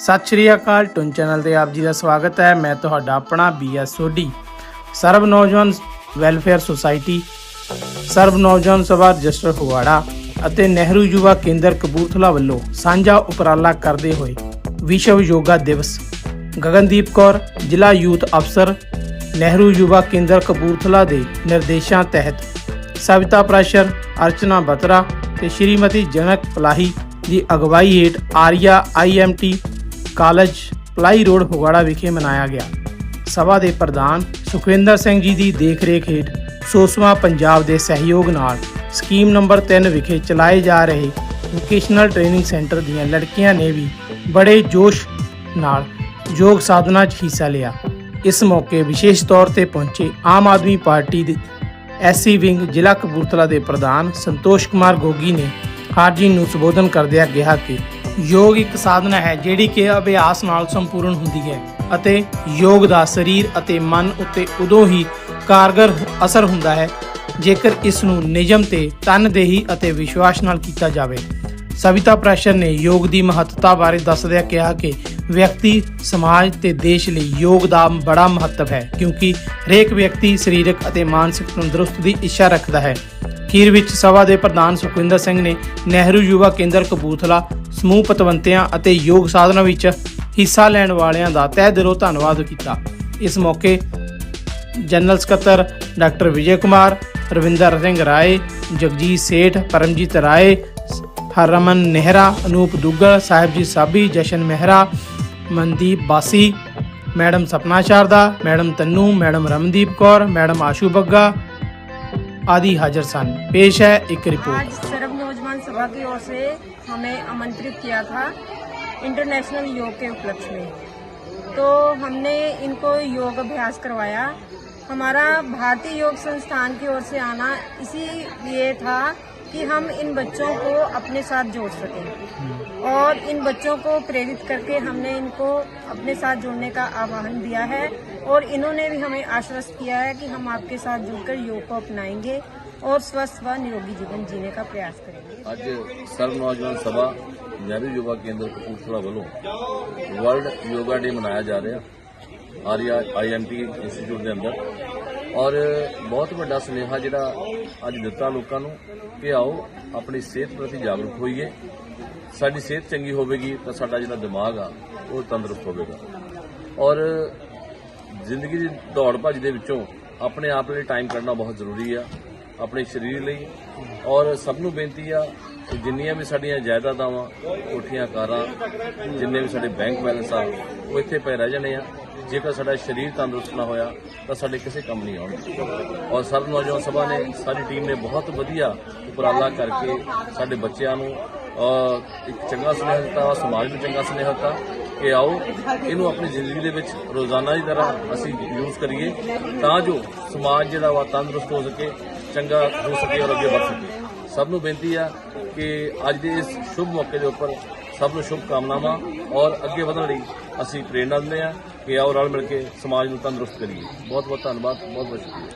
ਸਤਿ ਸ਼੍ਰੀ ਅਕਾਲ, ਟੁਨ ਚੈਨਲ ਤੇ ਆਪ ਜੀ ਦਾ ਸਵਾਗਤ ਹੈ। ਮੈਂ ਤੁਹਾਡਾ ਆਪਣਾ ਬੀਐਸ ਸੋਢੀ ਸਰਬ ਨੌਜਵਾਨ ਵੈਲਫੇਅਰ ਸੁਸਾਇਟੀ ਸਰਬ ਨੌਜਵਾਨ ਸਭਾ ਰਜਿਸਟਰ ਫਗਵਾੜਾ ਅਤੇ ਨਹਿਰੂ ਯੁਵਾ ਕੇਂਦਰ ਕਪੂਰਥਲਾ ਵੱਲੋਂ ਸਾਂਝਾ ਉਪਰਾਲਾ ਕਰਦੇ ਹੋਏ ਵਿਸ਼ਵ ਯੋਗਾ ਦਿਵਸ। ਗਗਨਦੀਪ ਕੌਰ, ਜ਼ਿਲ੍ਹਾ ਯੂਥ ਅਫਸਰ, ਨਹਿਰੂ ਯੁਵਾ ਕੇਂਦਰ ਕਪੂਰਥਲਾ ਦੇ ਨਿਰਦੇਸ਼ਾਂ ਤਹਿਤ ਸਵਿਤਾ ਪ੍ਰੈਸ਼ਰ, ਅਰਚਨਾ ਬਤਰਾ ਤੇ ਸ਼੍ਰੀਮਤੀ ਜਨਕ ਪਲਾਹੀ ਦੀ ਅਗਵਾਈ ਹੇਠ Arya IMT college Palahi road Phagwara ਵਿਖੇ ਮਨਾਇਆ ਗਿਆ। ਸਭਾ ਦੇ ਪ੍ਰਧਾਨ ਸੁਖਵਿੰਦਰ ਸਿੰਘ ਜੀ ਦੀ ਦੇਖਰੇਖ ਹੇਠ ਸੋਸਵਾ ਪੰਜਾਬ ਦੇ ਸਹਿਯੋਗ ਨਾਲ ਸਕੀਮ ਨੰਬਰ 3 ਵਿਖੇ ਚਲਾਏ ਜਾ ਰਹੇ ਵੋਕੇਸ਼ਨਲ ਟ੍ਰੇਨਿੰਗ ਸੈਂਟਰ ਦੀਆਂ ਲੜਕੀਆਂ ਨੇ ਵੀ ਬੜੇ ਜੋਸ਼ ਨਾਲ ਯੋਗ ਸਾਧਨਾ 'ਚ ਹਿੱਸਾ ਲਿਆ। ਇਸ ਮੌਕੇ ਵਿਸ਼ੇਸ਼ ਤੌਰ ਤੇ ਪਹੁੰਚੇ ਆਮ ਆਦਮੀ ਪਾਰਟੀ ਦੇ ਐਸਸੀ ਵਿੰਗ ਜ਼ਿਲ੍ਹਾ ਕਪੂਰਥਲਾ ਦੇ ਪ੍ਰਧਾਨ ਸੰਤੋਸ਼ ਕੁਮਾਰ ਗੋਗੀ ਨੇ ਹਾਰਜੀ ਨੂੰ ਸੰਬੋਧਨ ਕਰਦਿਆਂ ਕਿਹਾ ਕਿ ਯੋਗ ਇੱਕ ਸਾਧਨਾ ਹੈ ਜਿਹੜੀ ਕਿ ਅਭਿਆਸ ਨਾਲ ਸੰਪੂਰਨ ਹੁੰਦੀ ਹੈ ਅਤੇ ਯੋਗ ਦਾ ਸਰੀਰ ਅਤੇ ਮਨ ਉੱਤੇ ਉਦੋਂ ਹੀ ਕਾਰਗਰ ਅਸਰ ਹੁੰਦਾ ਹੈ ਜੇਕਰ ਇਸ ਨੂੰ ਨਿਯਮ ਤੇ ਤਨਦੇਹੀ ਅਤੇ ਵਿਸ਼ਵਾਸ ਨਾਲ ਕੀਤਾ ਜਾਵੇ। ਸਵਿਤਾ ਪ੍ਰਾਸ਼ਰ ਨੇ ਯੋਗ ਦੀ ਮਹੱਤਤਾ ਬਾਰੇ ਦੱਸਦਿਆਂ ਕਿਹਾ ਕਿ ਵਿਅਕਤੀ ਸਮਾਜ ਤੇ ਦੇਸ਼ ਲਈ ਯੋਗ ਦਾ ਬੜਾ ਮਹੱਤਵ ਹੈ ਕਿਉਂਕਿ ਹਰੇਕ ਵਿਅਕਤੀ ਸਰੀਰਕ ਅਤੇ ਮਾਨਸਿਕ ਤੰਦਰੁਸਤ ਦੀ ਇੱਛਾ ਰੱਖਦਾ ਹੈ। ਖੀਰ ਵਿੱਚ ਸਭਾ ਦੇ ਪ੍ਰਧਾਨ ਸੁਖਵਿੰਦਰ ਸਿੰਘ ਨੇ ਨਹਿਰੂ ਯੁਵਾ ਕੇਂਦਰ ਕਪੂਰਥਲਾ, ਸਮੂਹ ਪਤਵੰਤਿਆਂ ਅਤੇ ਯੋਗ ਸਾਧਨਾ ਵਿੱਚ ਹਿੱਸਾ ਲੈਣ ਵਾਲਿਆਂ ਦਾ ਤਹਿ ਦਿਲੋਂ ਧੰਨਵਾਦ ਕੀਤਾ। ਇਸ ਮੌਕੇ ਜਨਰਲ ਸਕੱਤਰ doctor Vijay Kumar, Ravinder Singh Rai, Jagjit Seth, Paramjit Rai, Harman Nehra, Anoop Duggal Sahibji Sabi, Jashan Mehra, Mandeep Basi, madam Sapna Sharda madam Tannu, madam Ramandeep Kaur, madam Ashu Bagga आदि हाजिर सन। पेश है एक report. आज सर्व नौजवान सभा की ओर से हमें आमंत्रित किया था इंटरनेशनल योग के उपलक्ष्य में। तो हमने इनको योग अभ्यास करवाया। हमारा भारतीय योग संस्थान की ओर से आना इसी लिए था कि हम इन बच्चों को अपने साथ जोड़ सकें। और इन बच्चों को प्रेरित करके हमने इनको अपने साथ जोड़ने का आह्वान दिया है और इन्होंने भी हमें आश्वस्त किया है कि हम आपके साथ जुड़कर योग को अपनाएँगे और स्वस्थ व निरोगी जीवन जीने का प्रयास करेंगे। आज सर्व नौजवान सभा नेहरू युवा केंद्र कपूरथला वालों वर्ल्ड योगा डे मनाया जा रहा है। ਆਰੀਆ ਆਈਐਮਟੀ ਇੰਸਟੀਚਿਊਟ ਦੇ ਅੰਦਰ। ਔਰ ਬਹੁਤ ਵੱਡਾ ਸੁਨੇਹਾ ਜਿਹੜਾ ਅੱਜ ਦਿੱਤਾ ਲੋਕਾਂ ਨੂੰ ਕਿ ਆਓ, ਆਪਣੀ ਸਿਹਤ ਪ੍ਰਤੀ ਜਾਗਰੂਕ ਹੋਈਏ। ਸਾਡੀ ਸਿਹਤ ਚੰਗੀ ਹੋਵੇਗੀ ਤਾਂ ਸਾਡਾ ਜਿਹੜਾ ਦਿਮਾਗ ਆ, ਉਹ ਤੰਦਰੁਸਤ ਹੋਵੇਗਾ। ਔਰ ਜ਼ਿੰਦਗੀ ਦੀ ਦੌੜ ਭੱਜ ਦੇ ਵਿੱਚੋਂ ਆਪਣੇ ਆਪ ਲਈ ਟਾਈਮ ਕੱਢਣਾ ਬਹੁਤ ਜ਼ਰੂਰੀ ਆ, ਆਪਣੇ ਸਰੀਰ ਲਈ। ਔਰ ਸਭ ਨੂੰ ਬੇਨਤੀ ਆ ਕਿ ਜਿੰਨੀਆਂ ਵੀ ਸਾਡੀਆਂ ਜਾਇਦਾਦਾਂ ਵਾ ਕੋਠੀਆਂ, ਕਾਰਾਂ, ਜਿੰਨੇ ਵੀ ਸਾਡੇ ਬੈਂਕ ਬੈਲੈਂਸ ਆ, ਉਹ ਇੱਥੇ ਪਏ ਰਹਿ ਜਾਣੇ ਆ। ਜੇਕਰ ਸਾਡਾ ਸਰੀਰ ਤੰਦਰੁਸਤ ਨਾ ਹੋਇਆ, ਤਾਂ ਸਾਡੇ ਕਿਸੇ ਕੰਮ ਨਹੀਂ ਆਉਣਗੇ ਔਰ ਸਰਬ ਨੌਜਵਾਨ ਸਭਾ ਨੇ, ਸਾਡੀ ਟੀਮ ਨੇ ਬਹੁਤ ਵਧੀਆ ਉਪਰਾਲਾ ਕਰਕੇ ਸਾਡੇ ਬੱਚਿਆਂ ਨੂੰ ਇੱਕ ਚੰਗਾ ਸੁਨੇਹਾ ਦਿੱਤਾ ਸਮਾਜ ਨੂੰ ਚੰਗਾ ਸੁਨੇਹਾ ਦਿੱਤਾ ਕਿ ਆਓ, ਇਹਨੂੰ ਆਪਣੀ ਜ਼ਿੰਦਗੀ ਦੇ ਵਿੱਚ ਰੋਜ਼ਾਨਾ ਦੀ ਤਰ੍ਹਾਂ ਅਸੀਂ ਯੂਜ਼ ਕਰੀਏ, ਤਾਂ ਜੋ ਸਮਾਜ ਜਿਹੜਾ ਵਾ ਤੰਦਰੁਸਤ ਹੋ ਸਕੇ, ਚੰਗਾ ਹੋ ਸਕੇ ਔਰ ਅੱਗੇ ਵਧ ਸਕੇ। ਸਭ ਨੂੰ ਬੇਨਤੀ ਆ ਕਿ ਅੱਜ ਦੇ ਇਸ ਸ਼ੁਭ ਮੌਕੇ ਦੇ ਉੱਪਰ ਸਭ ਨੂੰ ਸ਼ੁਭ ਕਾਮਨਾਵਾਂ ਔਰ ਅੱਗੇ ਵਧਣ ਲਈ ਅਸੀਂ ਪ੍ਰੇਰਨਾ ਦਿੰਦੇ ਆ ਕਿ ਆਓ ਰਲ ਮਿਲ ਕੇ ਸਮਾਜ ਨੂੰ ਤੰਦਰੁਸਤ ਕਰੀਏ। ਬਹੁਤ ਬਹੁਤ ਧੰਨਵਾਦ ਬਹੁਤ ਬਹੁਤ ਸ਼ੁਕਰੀਆ।